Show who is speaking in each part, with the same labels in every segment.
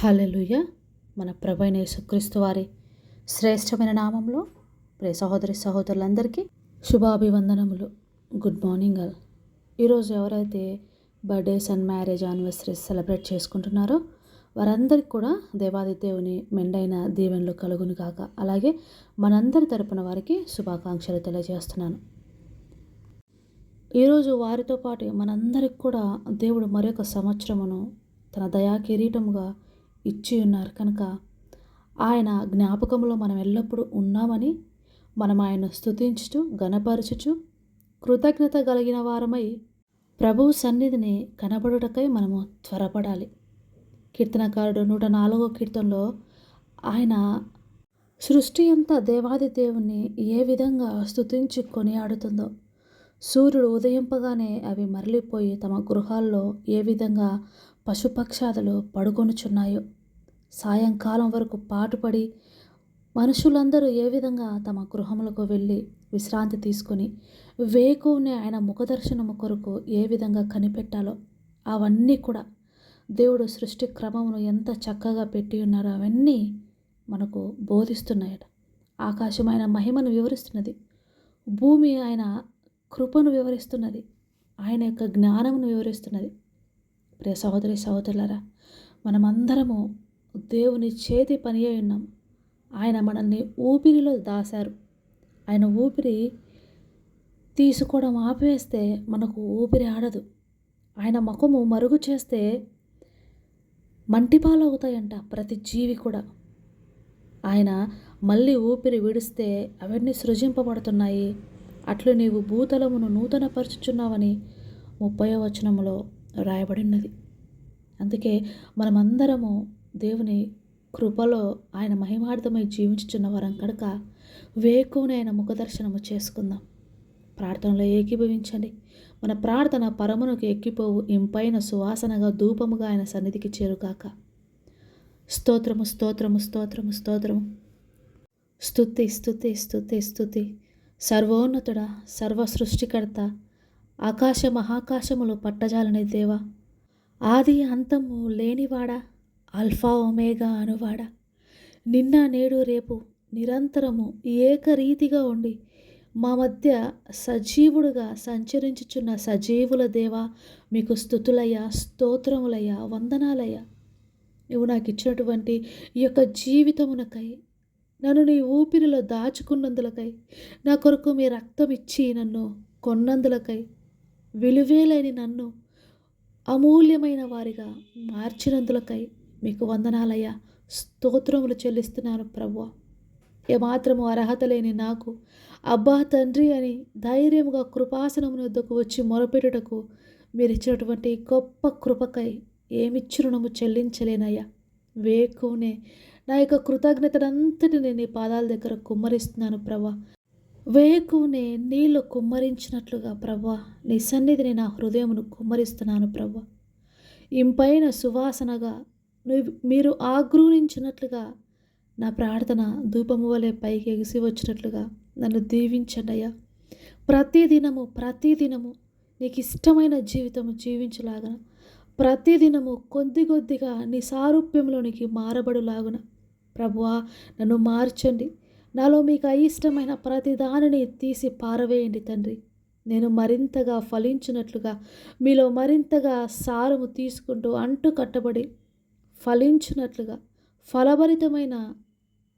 Speaker 1: హల్లెలూయ. మన ప్రభైన యేసుక్రీస్తు వారి శ్రేష్టమైన నామంలో ప్రే సహోదరి సహోదరులందరికీ శుభాభివందనములు. Good morning all. ఈరోజు ఎవరైతే birthdays and marriage anniversaries celebrate చేసుకుంటున్నారో వారందరికీ కూడా దేవాది దేవుని మెండైన దీవెనలు కలుగును కాక అలాగే మనందరి తరపున వారికి శుభాకాంక్షలు తెలియజేస్తున్నాను. ఈరోజు వారితో పాటు మనందరికి కూడా దేవుడు మరొక సంవత్సరమును తన దయా కిరీటముగా ఇచ్చి ఉన్నారు. కనుక ఆయన జ్ఞాపకంలో మనం ఎల్లప్పుడూ ఉన్నామని మనం ఆయన స్థుతించుచు గణపరచుచు కృతజ్ఞత కలిగిన వారమై ప్రభువు సన్నిధిని కనబడుటకై మనము త్వరపడాలి. కీర్తనకారుడు నూట నాలుగో కీర్తనలో ఆయన సృష్టి అంతా దేవాది దేవుణ్ణి ఏ విధంగా స్థుతించి కొనియాడుతుందో సూర్యుడు ఉదయింపగానే అవి మరలిపోయి తమ గృహాల్లో ఏ విధంగా పశుపక్షాదులు పడుకొనుచున్నాయో సాయంకాలం వరకు పాటుపడి మనుషులందరూ ఏ విధంగా తమ గృహములకు వెళ్ళి విశ్రాంతి తీసుకొని వేకువుని ఆయన ముఖదర్శనము కొరకు ఏ విధంగా కనిపెట్టాలో అవన్నీ కూడా దేవుడు సృష్టి క్రమమును ఎంత చక్కగా పెట్టి ఉన్నారో అవన్నీ మనకు బోధిస్తున్నాయట. ఆకాశం ఆయన మహిమను వివరిస్తున్నది. భూమి ఆయన కృపను వివరిస్తున్నది. ఆయన యొక్క జ్ఞానమును వివరిస్తున్నది. ప్రియ సహోదరి సహోదరులరా మనమందరము దేవుని చేతి పని అయి ఉన్నాం. ఆయన మనల్ని ఊపిరిలో దాశారు. ఆయన ఊపిరి తీసుకోవడం ఆపేస్తే మనకు ఊపిరి ఆడదు. ఆయన ముఖము మరుగు చేస్తే మంటిపాలు అవుతాయంట ప్రతి జీవి కూడా. ఆయన మళ్ళీ ఊపిరి విడిస్తే అవన్నీ సృజింపబడుతున్నాయి. అట్లు నీవు భూతలమును నూతనపరుచుచున్నావని ముప్పై వచనములో రాయబడినది. అందుకే మనమందరము దేవుని కృపలో ఆయన మహిమార్థమై జీవించుచున్న వరం కనుక వేకునే ఆయన ముఖదర్శనము చేసుకుందాం. ప్రార్థనలో ఏకీభవించండి. మన ప్రార్థన పరమునకు ఎక్కిపోవు. ఇంపైన సువాసనగా ధూపముగా ఆయన సన్నిధికి చేరుగాక. స్తోత్రము స్తోత్రము స్తోత్రము స్తోత్రము. స్థుతి స్థుతి స్థుతి స్థుతి సర్వోన్నతుడ సర్వ సృష్టికర్త ఆకాశ మహాకాశములు పట్టజాలని దేవా. ఆది అంతము లేనివాడా? అల్ఫా ఒమేగా అనువాడా. నిన్న నేడు రేపు నిరంతరము ఏకరీతిగా ఉండి మా మధ్య సజీవుడుగా సంచరించుచున్న సజీవుల దేవా మీకు స్థుతులయ్యా స్తోత్రములయ్యా వందనాలయ్యా. నువ్వు నాకు ఇచ్చినటువంటి ఈ యొక్క జీవితమునకై నన్ను నీ ఊపిరిలో దాచుకున్నందులకై నా కొరకు మీ రక్తం ఇచ్చి నన్ను కొన్నందులకై విలువేలైన నన్ను అమూల్యమైన వారిగా మార్చినందులకై మీకు వందనాలయ్యా. స్తోత్రములు చెల్లిస్తున్నాను ప్రభు ఏమాత్రము అర్హత లేని నాకు అబ్బా తండ్రి అని ధైర్యముగా కృపాసనమున వద్దకు వచ్చి మొరపెట్టుటకు మీరు ఇచ్చినటువంటి గొప్ప కృపకై ఏమిచ్చురుణము చెల్లించలేనయ్యా. వేకునే నా యొక్క కృతజ్ఞతనంతటిని నీ పాదాల దగ్గర కుమ్మరిస్తున్నాను ప్రభా వేకునే నీళ్ళు కుమ్మరించినట్లుగా ప్రభా నీ సన్నిధిని నా హృదయమును కుమ్మరిస్తున్నాను ప్రభా ఇంపైన సువాసనగా మీరు ఆగ్రహించినట్లుగా నా ప్రార్థన ధూపము వలె పైకి ఎగిసి వచ్చినట్లుగా నన్ను దీవించండి అయ్యా. ప్రతిదినము ప్రతిదినము నీకు ఇష్టమైన జీవితము జీవించలాగన ప్రతిదినము కొద్ది కొద్దిగా నీ సారూప్యంలోనికి మారబడులాగున ప్రభువా నన్ను మార్చండి. నాలో మీకు అయిష్టమైన ప్రతి దానిని తీసి పారవేయండి తండ్రి. నేను మరింతగా ఫలించినట్లుగా మీలో మరింతగా సారము తీసుకుంటూ అంటు కట్టబడి ఫలించినట్లుగా ఫలభరితమైన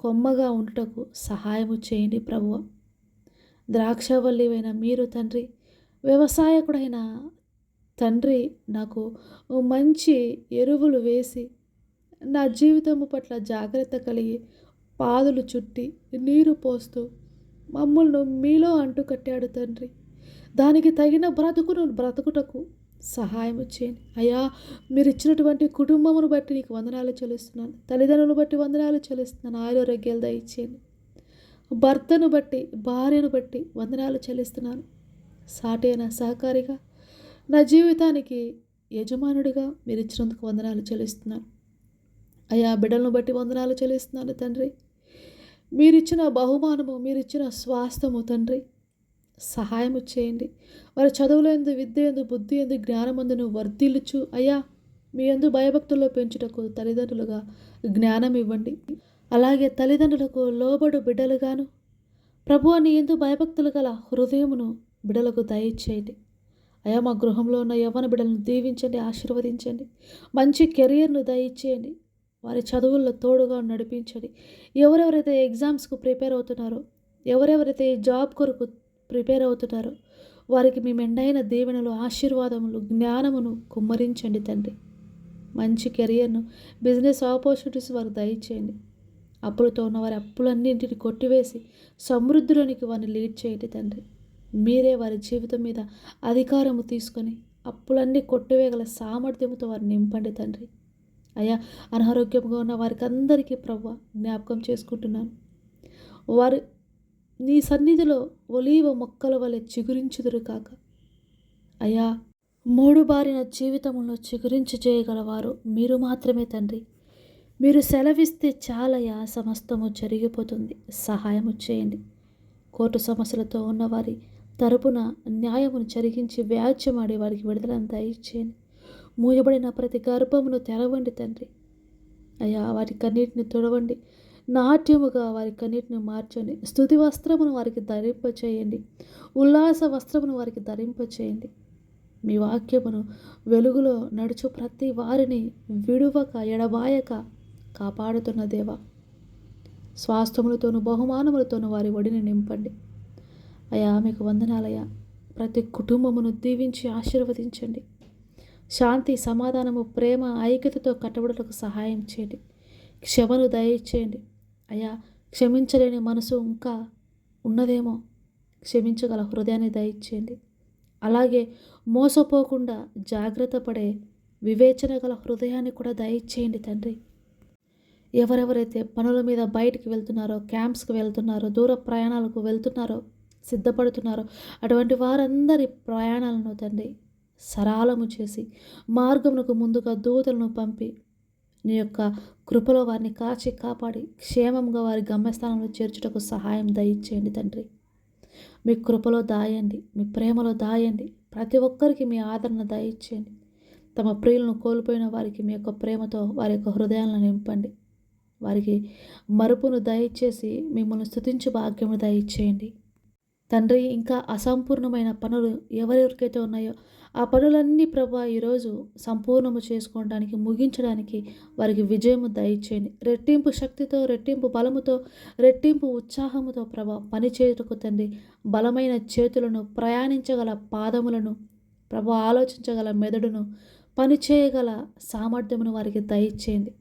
Speaker 1: కొమ్మగా ఉండటకు సహాయము చేయండి ప్రభువ. ద్రాక్షవల్లివైన మీరు తండ్రి వ్యవసాయకుడైన తండ్రి నాకు మంచి ఎరువులు వేసి నా జీవితము పట్ల జాగ్రత్త కలిగి పాదులు చుట్టి నీరు పోస్తూ మమ్మల్ని మీలో అంటు కట్టాడు తండ్రి. దానికి తగిన బ్రతుకును బ్రతుకుటకు సహాయం చేయండి. అయ్యా మీరు ఇచ్చినటువంటి కుటుంబమును బట్టి నీకు వందనాలు చెల్లిస్తున్నాను. తల్లిదండ్రులను బట్టి వందనాలు చెల్లిస్తున్నాను. ఆయురోగ్యాలు దయచేయండి. భర్తను బట్టి భార్యను బట్టి వందనాలు చెల్లిస్తున్నాను. సాటైన సహకారిగా నా జీవితానికి యజమానుడిగా మీరు ఇచ్చినందుకు వందనాలు చెల్లిస్తున్నాను. అయ్యా బిడ్డలను బట్టి వందనాలు చెల్లిస్తున్నాను తండ్రి. మీరిచ్చిన బహుమానము మీరిచ్చిన స్వాస్థము తండ్రి. సహాయం చేయండి. వారి చదువులందు విద్య ఎందు బుద్ధి ఎందు జ్ఞానమందును వర్ధిల్లుచు. అయ్యా మీ ఎందు భయభక్తుల్లో పెంచుటకు తల్లిదండ్రులుగా జ్ఞానం ఇవ్వండి. అలాగే తల్లిదండ్రులకు లోబడు బిడ్డలుగాను ప్రభు నీ ఎందు భయభక్తులు గల హృదయమును బిడలకు దయచేయండి. అయా మా గృహంలో ఉన్న యవ్వన బిడ్డలను దీవించండి ఆశీర్వదించండి. మంచి కెరియర్ను దయచేయండి. వారి చదువుల్లో తోడుగా నడిపించండి. ఎవరెవరైతే ఎగ్జామ్స్కు ప్రిపేర్ అవుతున్నారో ఎవరెవరైతే జాబ్ కొరకు ప్రిపేర్ అవుతున్నారు. వారికి మీ మెండైన దీవెనలు ఆశీర్వాదములు జ్ఞానమును కుమ్మరించండి తండ్రి. మంచి కెరియర్ను బిజినెస్ ఆపర్చునిటీస్ వారికి దయచేయండి. అప్పులతో ఉన్న వారి అప్పులన్నింటిని కొట్టివేసి సమృద్ధిలోనికి వారిని లీడ్ చేయండి తండ్రి. మీరే వారి జీవితం మీద అధికారము తీసుకొని అప్పులన్నీ కొట్టివేయగల సామర్థ్యంతో వారిని నింపండి తండ్రి. అయ్యా అనారోగ్యంగా ఉన్న వారికి అందరికీ ప్రవ్వ జ్ఞాపకం చేసుకుంటున్నాను. వారు నీ సన్నిధిలో ఒలీవ మొక్కల వలె చిగురించుదురు కాక. అయ్యా మూడు బారిన జీవితంలో చిగురించి చేయగలవారు మీరు మాత్రమే తండ్రి. మీరు సెలవిస్తే చాలయా సమస్తము జరిగిపోతుంది. సహాయము చేయండి. కోర్టు సమస్యలతో ఉన్నవారి తరపున న్యాయమును జరిగించి వ్యాజ్యమాడి వారికి విడుదలంతా ఇచ్చేయండి మూయబడిన ప్రతి గర్భమును తెరవండి తండ్రి. అయ్యా వాటి కన్నీటిని తుడవండి. నాట్యముగా వారి కన్నిటిని మార్చండి. స్థుతి వస్త్రమును వారికి ధరింపచేయండి. ఉల్లాస వస్త్రమును వారికి ధరింపచేయండి. మీ వాక్యమును వెలుగులో నడుచు ప్రతి వారిని విడువక ఎడబాయక కాపాడుతున్న దేవా స్వాస్థములతోనూ బహుమానములతోనూ వారి ఒడిని నింపండి. అయా మీకు వందనాలయ్యా. ప్రతి కుటుంబమును దీవించి ఆశీర్వదించండి. శాంతి సమాధానము ప్రేమ ఐక్యతతో కట్టబడులకు సహాయం చేయండి. క్షమను దయచేయండి. అయ్యా క్షమించలేని మనసు ఇంకా ఉన్నదేమో. క్షమించగల హృదయాన్ని దయచేయండి. అలాగే మోసపోకుండా జాగ్రత్త పడే వివేచన గల హృదయాన్ని కూడా దయచేయండి తండ్రి. ఎవరెవరైతే పనుల మీద బయటికి వెళ్తున్నారో క్యాంప్స్కి వెళ్తున్నారో దూర ప్రయాణాలకు వెళ్తున్నారో సిద్ధపడుతున్నారో అటువంటి వారందరి ప్రయాణాలను తండ్రి సరాలము చేసి మార్గమునకు ముందుగా దూతలను పంపి నీ యొక్క కృపలో వారిని కాచి కాపాడి క్షేమంగా వారి గమ్యస్థానంలో చేర్చుటకు సహాయం దయచేయండి తండ్రి. మీ కృపలో దాయండి మీ ప్రేమలో దాయండి. ప్రతి ఒక్కరికి మీ ఆదరణ దయచేయండి. తమ ప్రియులను కోల్పోయిన వారికి మీ యొక్క ప్రేమతో వారి యొక్క హృదయాలను నింపండి. వారికి మరుపును దయచేసి మిమ్మల్ని స్థుతించు భాగ్యము దయచేయండి. తండ్రి ఇంకా అసంపూర్ణమైన పనులు ఎవరెవరికైతే ఉన్నాయో ఆ పనులన్నీ ప్రభా ఈరోజు సంపూర్ణము చేసుకోవడానికి ముగించడానికి వారికి విజయము దయచేయండి. రెట్టింపు శక్తితో రెట్టింపు బలముతో రెట్టింపు ఉత్సాహముతో ప్రభా పనిచేయుటకు తండ్రి బలమైన చేతులను ప్రయాణించగల పాదములను ప్రభా ఆలోచించగల మెదడును పని చేయగల సామర్థ్యమును వారికి దయచేయండి.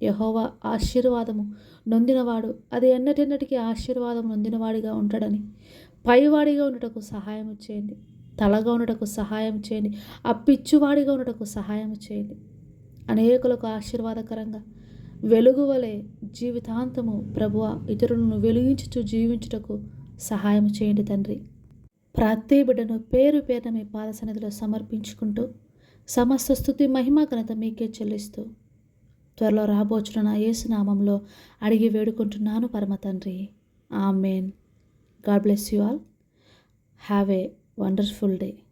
Speaker 1: యహోవా ఆశీర్వాదము నొందినవాడు అది ఎన్నటెన్నటికీ ఆశీర్వాదం నొందినవాడిగా ఉంటాడని పైవాడిగా ఉండటకు సహాయం చేయండి. తలగా ఉండటకు సహాయం చేయండి. ఆ పిచ్చివాడిగా ఉండటకు సహాయం చేయండి. అనేకులకు ఆశీర్వాదకరంగా వెలుగు వలె జీవితాంతము ప్రభువ ఇతరులను వెలిగించుచు జీవించుటకు సహాయం చేయండి తండ్రి. ప్రతి బిడ్డను పేరు పేరున మీ పాదసన్నిధిలో సమర్పించుకుంటూ సమస్త స్థుతి మహిమ ఘనత మీకే చెల్లిస్తూ త్వరలో రాబోచున్న నా యేసునామంలో అడిగి వేడుకుంటున్నాను పరమ తండ్రి. Amen. God bless you all. Have a wonderful day.